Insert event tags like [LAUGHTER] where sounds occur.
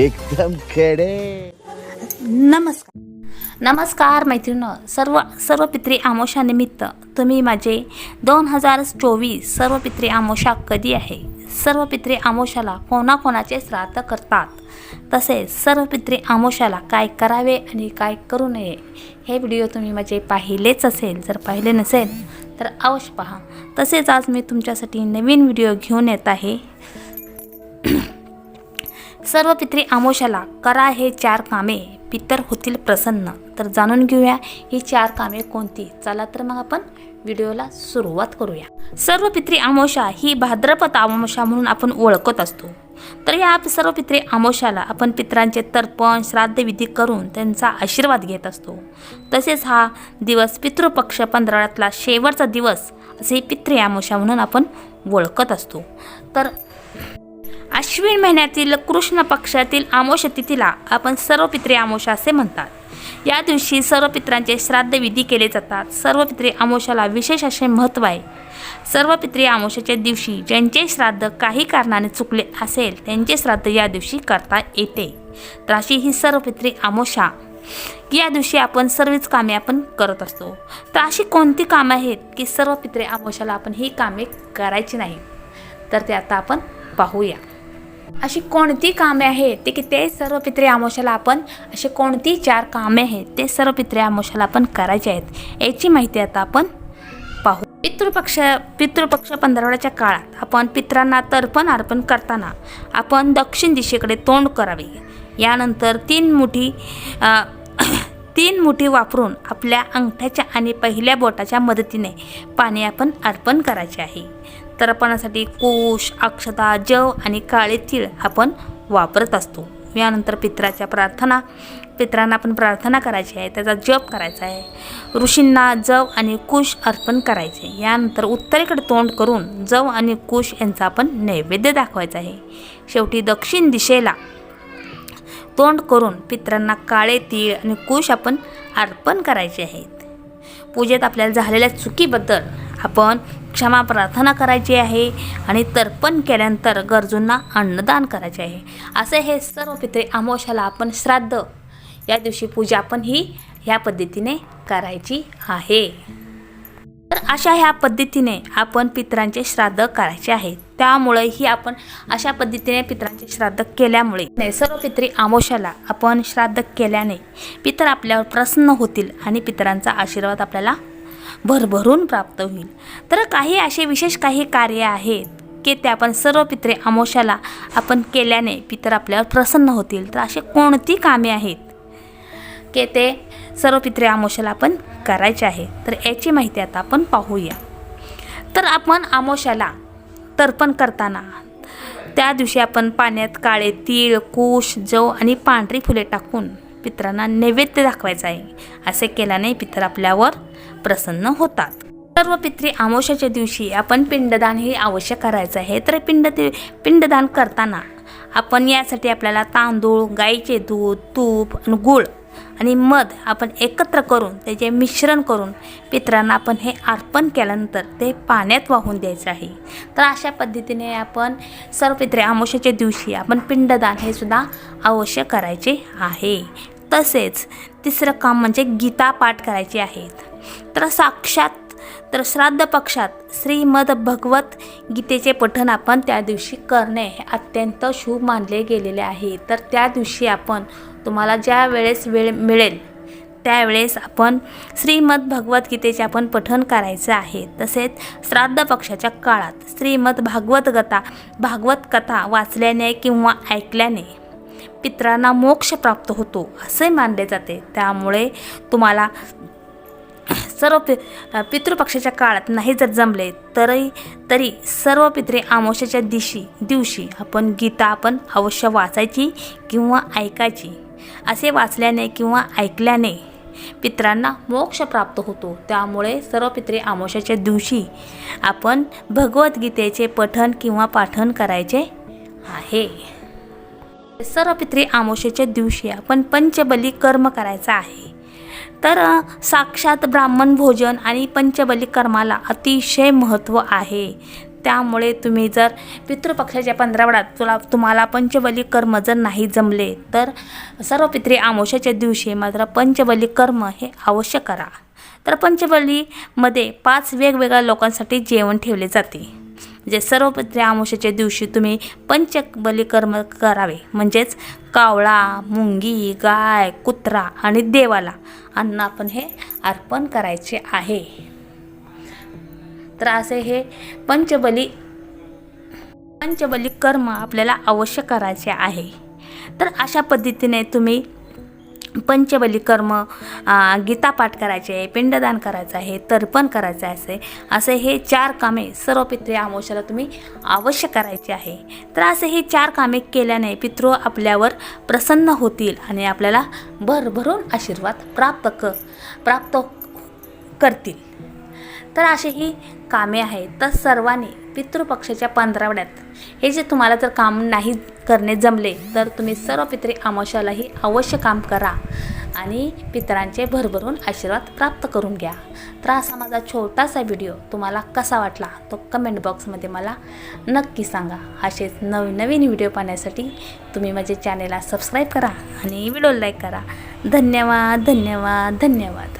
एकदम कडे नमस्कार. नमस्कार मैत्रिणी सर्व सर्व पित्री आमोशानिमित्त तुम्ही माझे दोन हजार चोवीस सर्व पित्री आमोशा कधी आहे? सर्व पित्री आमोशाला कोणाकोणाचे श्राद्ध करतात? तसेच सर्व पित्री आमोशाला काय करावे आणि काय करू नये? हे व्हिडिओ तुम्ही माझे पाहिलेच असेल जर पाहिले नसेल तर अवश्य पहा. तसेच आज मी तुमच्यासाठी नवीन व्हिडिओ घेऊन येत आहे. सर्व पित्री आमोशाला करा हे चार कामे. पितर होतील प्रसन्न. तर जाणून घेऊया ही चार कामे कोणती? चला तर मग आपण व्हिडिओला सुरुवात करूया. सर्व पित्री आमोशा ही भाद्रपद आमोशा म्हणून आपण ओळखत असतो. तर या सर्व पित्री आमोशाला आपण पितरांचे तर्पण श्राद्धविधी करून त्यांचा आशीर्वाद घेत असतो. तसेच हा दिवस पितृपक्ष पंधराळ्यातला शेवटचा दिवस असे पित्री आमोशा म्हणून आपण ओळखत असतो. तर अश्विन महिन्यातील कृष्ण पक्षातील आमोश तिथीला आपण सर्व पित्रे आमोशा असे म्हणतात. या दिवशी सर्व पित्रांचे श्राद्ध विधी केले जातात. सर्व पित्रे आमोशाला विशेष असे महत्त्व आहे. सर्व पित्रे आमोशाच्या दिवशी ज्यांचे श्राद्ध काही कारणाने चुकले असेल त्यांचे श्राद्ध या दिवशी करता येते. तर अशी ही सर्व पित्रे आमोशा. या दिवशी आपण सर्वच कामे आपण करत असतो. तर अशी कोणती कामं आहेत की सर्व पित्रे आमोशाला आपण ही कामे करायची नाही? तर ते आता आपण पाहूया. अशी कोणती कामे आहेत ते की ते सर्व पित्रे आमोशाला आपण अशी कोणती चार कामे आहेत ते सर्व पित्रे आमोशाला आपण करायचे आहेत याची माहिती आता आपण पाहू. पितृपक्ष पितृपक्ष पंधरवड्याच्या काळात आपण पित्रांना तर्पण अर्पण करताना आपण दक्षिण दिशेकडे तोंड करावे. यानंतर तीन मुठी [COUGHS] तीन मुठी वापरून आपल्या अंगठ्याच्या आणि पहिल्या बोटाच्या मदतीने पाणी आपण अर्पण करायचे आहे. तरपणासाठी कुश अक्षता जव आणि काळे तीळ आपण वापरत असतो. यानंतर पित्राच्या प्रार्थना पित्रांना आपण प्रार्थना करायची आहे त्याचा जप करायचा आहे. ऋषींना जव आणि कुश अर्पण करायचे. यानंतर उत्तरेकडे तोंड करून जव आणि कुश यांचा आपण नैवेद्य दाखवायचा आहे. शेवटी दक्षिण दिशेला तोंड करून पित्रांना काळे तीळ आणि कुश आपण अर्पण करायचे आहेत. पूजेत आपल्याला झालेल्या चुकीबद्दल आपण क्षमा प्रार्थना करायची आहे आणि तर्पण केल्यानंतर गरजूंना अन्नदान करायचे आहे. असे हे सर्व पित्रे आमोशाला आपण श्राद्ध. या दिवशी पूजा पण ही ह्या पद्धतीने करायची आहे. तर अशा ह्या पद्धतीने आपण पितरांचे श्राद्ध करायचे आहे. त्यामुळे ही आपण अशा पद्धतीने पितरांचे श्राद्ध केल्यामुळे नाही, सर्व पित्री आमोशाला आपण श्राद्ध केल्याने पितर आपल्यावर प्रसन्न होतील आणि पितरांचा आशीर्वाद आपल्याला भरभरून प्राप्त होईल. तर काही असे विशेष काही कार्य आहेत की ते आपण सर्व पित्रे आमोशाला आपण केल्याने पितर आपल्यावर प्रसन्न होतील. तर असे कोणती कामे आहेत की ते सर्व पित्रे आमोशाला आपण करायचे आहे? तर याची माहिती आता आपण पाहूया. तर आपण आमोशाला तर्पण करताना त्या दिवशी आपण पाण्यात काळे तीळ कुश जव आणि पांढरी फुले टाकून पितरांना नैवेद्य दाखवायचं आहे. असे केल्याने पितर आपल्यावर प्रसन्न होतात. सर्व पित्री आमोशाच्या दिवशी आपण पिंडदान हे अवश्य करायचं आहे. तर पिंड पिंडदान करताना आपण यासाठी आपल्याला तांदूळ गाईचे दूध तूप आणि गूळ आणि मध आपण एकत्र करून त्याचे मिश्रण करून पितरांना आपण हे अर्पण केल्यानंतर ते पाण्यात वाहून द्यायचं आहे. तर अशा पद्धतीने आपण सर्व पित्रे आमोशाच्या दिवशी आपण पिंडदान हे सुद्धा अवश्य करायचे आहे. तसेच तिसरं काम म्हणजे गीता पाठ करायचे आहेत. तर साक्षात तर श्राद्ध पक्षात श्रीमद भगवत गीतेचे पठण आपण त्या दिवशी करणे हे अत्यंत शुभ मानले गेलेले आहे. तर त्या दिवशी आपण तुम्हाला ज्या वेळेस वेळ मिळेल त्यावेळेस आपण श्रीमद भगवद्गीतेचे आपण पठण करायचं आहे. तसेच श्राद्ध पक्षाच्या काळात श्रीमद भागवत गता भागवत कथा वाचल्याने किंवा ऐकल्याने पित्रांना मोक्ष प्राप्त होतो असे मानले जाते. त्यामुळे तुम्हाला सर्व पि पितृपक्षाच्या काळात नाही जर जमले तरी तरी सर्व पित्रे आमोशाच्या दिवशी दिवशी आपण गीता आपण अवश्य वाचायची किंवा ऐकायची. असे वाचल्याने किंवा ऐकल्याने पित्रांना मोक्ष प्राप्त होतो. त्यामुळे सर्व पित्रे आमोशाच्या दिवशी आपण भगवद्गीतेचे पठण किंवा पाठन करायचे आहे. सर्व पित्री आमोशेच्या दिवशी आपण पंचबली कर्म करायचं आहे. तर साक्षात ब्राह्मण भोजन आणि पंचबली कर्माला अतिशय महत्त्व आहे. त्यामुळे तुम्ही जर पितृपक्षाच्या पंधरावड्यात तुला तुम्हाला पंचबली कर्म जर नाही जमले तर सर्व पितृ आमोशाच्या दिवशी मात्र पंचबली कर्म हे अवश्य करा. तर पंचबलीमध्ये पाच वेगवेगळ्या लोकांसाठी जेवण ठेवले जाते. म्हणजे सर्व पित्री आमोशाच्या दिवशी तुम्ही पंचबली कर्म करावे. म्हणजेच कावळा मुंगी गाय कुत्रा आणि देवाला अन्न आपण हे अर्पण करायचे आहे. तर असे हे पंचबली पंचबली कर्म आपल्याला अवश्य करायचे आहे. तर अशा पद्धतीने तुम्ही पंचबली कर्म गीता गीतापाठ करायचे आहे पिंडदान करायचं आहे तर्पण करायचं आहे असे असे हे चार कामे सर्व पितृ आमोशाला तुम्ही अवश्य करायचे आहे. तर असे हे चार कामे केल्याने पितृ आपल्यावर प्रसन्न होतील आणि आपल्याला भरभरून आशीर्वाद प्राप्त क प्राप्त करतील. तर अशी ही कामे आहेत. तर सर्वांनी पितृपक्षाच्या पंधरावड्यात हे जे तुम्हाला जर काम नाही करणे जमले तर तुम्ही सर्व पितरी अमावश्यालाही अवश्य काम करा आणि पितरांचे भरभरून आशीर्वाद प्राप्त करून घ्या. तर असा माझा छोटासा व्हिडिओ तुम्हाला कसा वाटला तो कमेंट बॉक्समध्ये मला नक्की सांगा. असेच नवीन नवीन व्हिडिओ पाहण्यासाठी तुम्ही माझे चॅनेलला सबस्क्राईब करा आणि व्हिडिओ लाईक करा. धन्यवाद धन्यवाद धन्यवाद.